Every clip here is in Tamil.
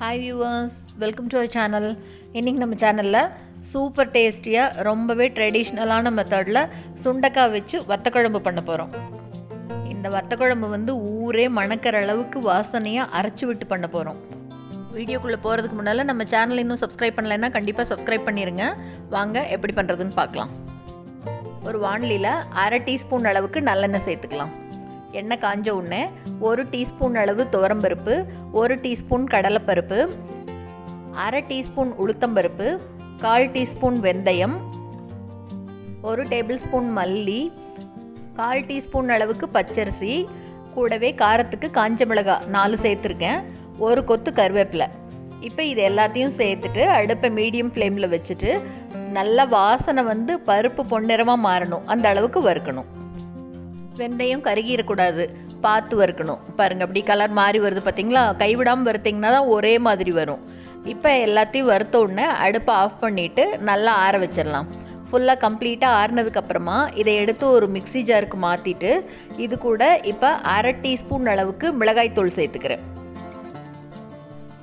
Hi viewers welcome to our channel இன்றைக்கி நம்ம சேனலில் சூப்பர் டேஸ்டியாக ரொம்பவே ட்ரெடிஷ்னலான மெத்தடில் சுண்டக்காய் வச்சு வத்தக்குழம்பு பண்ண போகிறோம் இந்த வத்தக்குழம்பு வந்து ஊரே மணக்கிற அளவுக்கு வாசனையாக அரைச்சி விட்டு பண்ண போகிறோம் வீடியோக்குள்ளே போகிறதுக்கு முன்னால் நம்ம சேனல் இன்னும் சப்ஸ்கிரைப் பண்ணலைன்னா கண்டிப்பாக சப்ஸ்கிரைப் பண்ணிடுங்க வாங்க எப்படி பண்ணுறதுன்னு பார்க்கலாம். ஒரு வானிலையில் அரை டீஸ்பூன் அளவுக்கு நல்லெண்ணெய் சேர்த்துக்கலாம். எண்ணெய் காஞ்ச உடனே ஒரு டீஸ்பூன் அளவு துவரம்பருப்பு ஒரு டீஸ்பூன் கடலைப்பருப்பு அரை டீஸ்பூன் உளுத்தம்பருப்பு கால் டீஸ்பூன் வெந்தயம் ஒரு டேபிள் ஸ்பூன் மல்லி கால் டீஸ்பூன் அளவுக்கு பச்சரிசி கூடவே காரத்துக்கு காஞ்ச மிளகாய் நாலு சேர்த்துருக்கேன் ஒரு கொத்து கருவேப்பிலை. இப்போ இது எல்லாத்தையும் சேர்த்துட்டு அடுப்பை மீடியம் ஃப்ளேமில் வச்சுட்டு நல்ல வாசனை வந்து பருப்பு பொன்னிறமாக மாறணும் அந்த அளவுக்கு வறுக்கணும். வெந்தயம் கருகிடக்கூடாது. பார்த்து வறுக்கணும். பாருங்கள் அப்படி கலர் மாறி வருது பார்த்தீங்களா கைவிடாமல் வறுத்திங்கன்னா தான் ஒரே மாதிரி வரும். இப்போ எல்லாத்தையும் வறுத்த உடனே அடுப்பை ஆஃப் பண்ணிவிட்டு நல்லா ஆற வச்சிடலாம். ஃபுல்லாக கம்ப்ளீட்டாக ஆறுனதுக்கப்புறமா இதை எடுத்து ஒரு மிக்ஸி ஜாருக்கு மாற்றிட்டு இது கூட இப்போ அரை டீஸ்பூன் அளவுக்கு மிளகாய்த்தூள் சேர்த்துக்கிறேன்.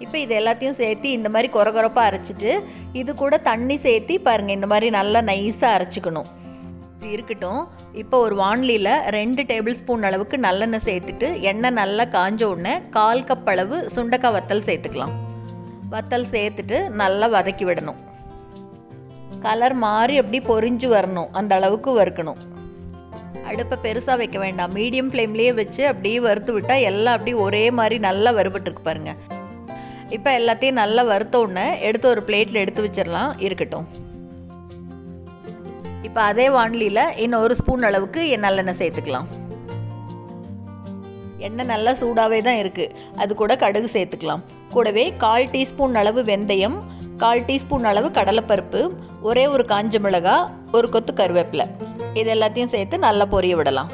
இப்போ இது எல்லாத்தையும் சேர்த்து இந்த மாதிரி கொர கொரப்பாக அரைச்சிட்டு இது கூட தண்ணி சேர்த்து பாருங்கள் இந்த மாதிரி நல்லா நைஸாக அரைச்சிக்கணும். இது இருக்கட்டும். இப்போ ஒரு வான்லியில் ரெண்டு டேபிள் ஸ்பூன் அளவுக்கு நல்லெண்ணெய் சேர்த்துட்டு எண்ணெய் நல்லா காஞ்ச உடனே கால் கப் அளவு சுண்டக்காய் வத்தல் சேர்த்துக்கலாம். வத்தல் சேர்த்துட்டு நல்லா வதக்கி விடணும். கலர் மாறி அப்படி பொரிஞ்சு வரணும். அந்த அளவுக்கு வறுக்கணும். அடுப்பை பெருசாக வைக்க வேண்டாம். மீடியம் ஃப்ளேம்லேயே வச்சு அப்படியே வறுத்து விட்டால் எல்லாம் அப்படி ஒரே மாதிரி நல்லா வறுபட்டுருக்கு பாருங்கள் இப்போ எல்லாத்தையும் நல்லா வறுத்த உடனே எடுத்து ஒரு பிளேட்டில் எடுத்து வச்சிடலாம். இருக்கட்டும். இப்போ அதே வானிலியில் இன்னும் ஒரு ஸ்பூன் அளவுக்கு என் நல்லெண்ணெய் சேர்த்துக்கலாம். எண்ணெய் நல்லா சூடாகவே தான் இருக்குது அது கூட கடுகு சேர்த்துக்கலாம். கூடவே கால் டீஸ்பூன் அளவு வெந்தயம் கால் டீஸ்பூன் அளவு கடலைப்பருப்பு ஒரே ஒரு காஞ்ச மிளகாய் ஒரு கொத்து கருவேப்பிலை. இது எல்லாத்தையும் சேர்த்து நல்லா பொரிய விடலாம்.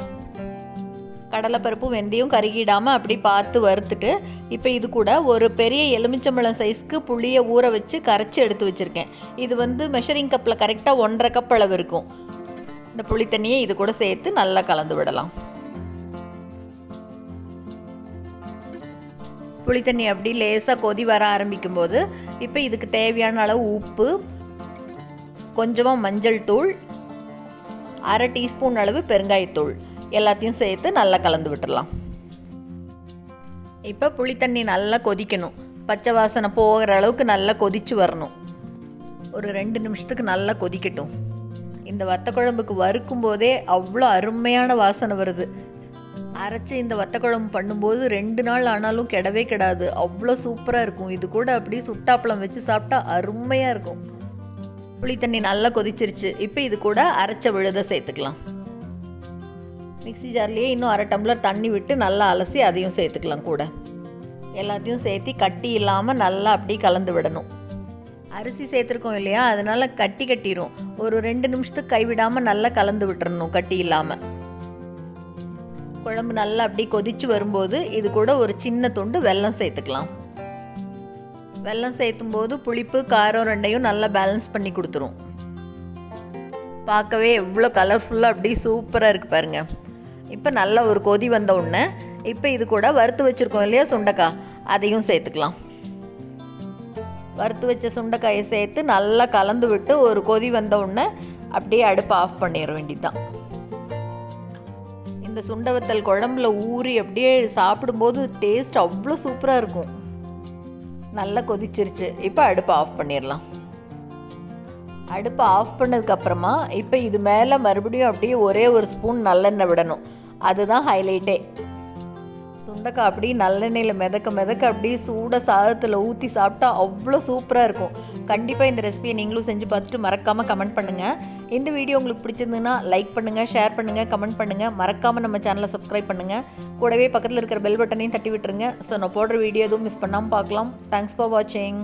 கடலைப்பருப்பும் வெந்தயம் கருகிடாமல் அப்படி பார்த்து வறுத்துட்டு இப்போ இது கூட ஒரு பெரிய எலுமிச்சம்பழம் சைஸ்க்கு புளியை ஊற வச்சு கரைச்சி எடுத்து வச்சுருக்கேன். இது வந்து மெஷரிங் கப்பில் கரெக்டாக ஒன்றரை கப் அளவு இருக்கும். இந்த புளி தண்ணியை இது கூட சேர்த்து நல்லா கலந்து விடலாம். புளி தண்ணி அப்படி லேசாக கொதி வர ஆரம்பிக்கும் போது இப்போ இதுக்கு தேவையான அளவு உப்பு கொஞ்சமாக மஞ்சள் தூள் அரை டீஸ்பூன் அளவு பெருங்காயத்தூள். எல்லாத்தையும் சேர்த்து நல்லா கலந்து விட்டுடலாம் இப்போ புளி தண்ணி நல்லா கொதிக்கணும். பச்சை வாசனை போகிற அளவுக்கு நல்லா கொதிச்சு வரணும். ஒரு ரெண்டு நிமிஷத்துக்கு நல்லா கொதிக்கட்டும். இந்த வத்த குழம்புக்கு வறுக்கும் போதே அவ்வளோ அருமையான வாசனை வருது. அரைச்சி இந்த வத்த குழம்பு பண்ணும்போது ரெண்டு நாள் ஆனாலும் கெடவே கிடாது. அவ்வளோ சூப்பராக இருக்கும். இது கூட அப்படியே சுட்டாப்பழம் வச்சு சாப்பிட்டா அருமையாக இருக்கும். புளி தண்ணி நல்லா கொதிச்சிருச்சு. இப்போ இது கூட அரைச்ச விழுத சேர்த்துக்கலாம். மிக்ஸி ஜார்லேயே இன்னும் அரை டம்ளர் தண்ணி விட்டு நல்லா அலசி அதையும் சேர்த்துக்கலாம் கூட. எல்லாத்தையும் சேர்த்து கட்டி இல்லாமல் நல்லா அப்படி கலந்து விடணும். அரிசி சேர்த்துருக்கோம் இல்லையா? அதனால் கட்டி கட்டிடும் ஒரு ரெண்டு நிமிஷத்துக்கு கைவிடாமல் நல்லா கலந்து விட்டுறணும் கட்டி இல்லாமல் குழம்பு நல்லா அப்படி கொதிச்சு வரும்போது இது கூட ஒரு சின்ன துண்டு வெல்லம் சேர்த்துக்கலாம். வெல்லம் சேர்த்தும் போது புளிப்பு காரம் ரெண்டையும் நல்லா பேலன்ஸ் பண்ணி கொடுத்துரும். பார்க்கவே எவ்வளோ கலர்ஃபுல்லாக அப்படி சூப்பராக இருக்குது பாருங்கள் இப்போ நல்ல ஒரு கொதி வந்த உடனே இப்போ இது கூட வறுத்து வச்சுருக்கோம் இல்லையா சுண்டக்காய் அதையும் சேர்த்துக்கலாம். வறுத்து வச்ச சுண்டைக்காயை சேர்த்து நல்லா கலந்து விட்டு ஒரு கொதி வந்த உடனே அப்படியே அடுப்பை ஆஃப் பண்ணிட வேண்டியதுதான். இந்த சுண்டவத்தல் குழம்புல ஊறி அப்படியே சாப்பிடும்போது டேஸ்ட் அவ்வளோ சூப்பராக இருக்கும். நல்லா கொதிச்சிருச்சு. இப்போ அடுப்பை ஆஃப் பண்ணிடலாம். அடுப்பை ஆஃப் பண்ணதுக்கப்புறமா இப்போ இது மேலே மறுபடியும் அப்படியே ஒரே ஒரு ஸ்பூன் நல்லெண்ணெய் விடணும். அதுதான் ஹைலைட்டே சுண்டக்காய் அப்படி நல்லெண்ணெயில் மிதக்க மிதக்க அப்படியே சூட சாதத்தில் ஊற்றி சாப்பிட்டா அவ்வளோ சூப்பராக இருக்கும். கண்டிப்பாக இந்த ரெசிபியை நீங்களும் செஞ்சு பார்த்துட்டு மறக்காமல் கமெண்ட் பண்ணுங்கள் இந்த வீடியோ உங்களுக்கு பிடிச்சிருந்துன்னா லைக் பண்ணுங்கள் ஷேர் பண்ணுங்கள் கமெண்ட் பண்ணுங்கள் மறக்காமல் நம்ம சேனலை சப்ஸ்கிரைப் பண்ணுங்கள் கூடவே பக்கத்தில் இருக்கிற பெல் பட்டனையும் தட்டி விட்டுருங்க. ஸோ நான் போடுற வீடியோ எதுவும் மிஸ் பண்ணாமல் பார்க்கலாம். தேங்க்ஸ் ஃபார் வாட்சிங்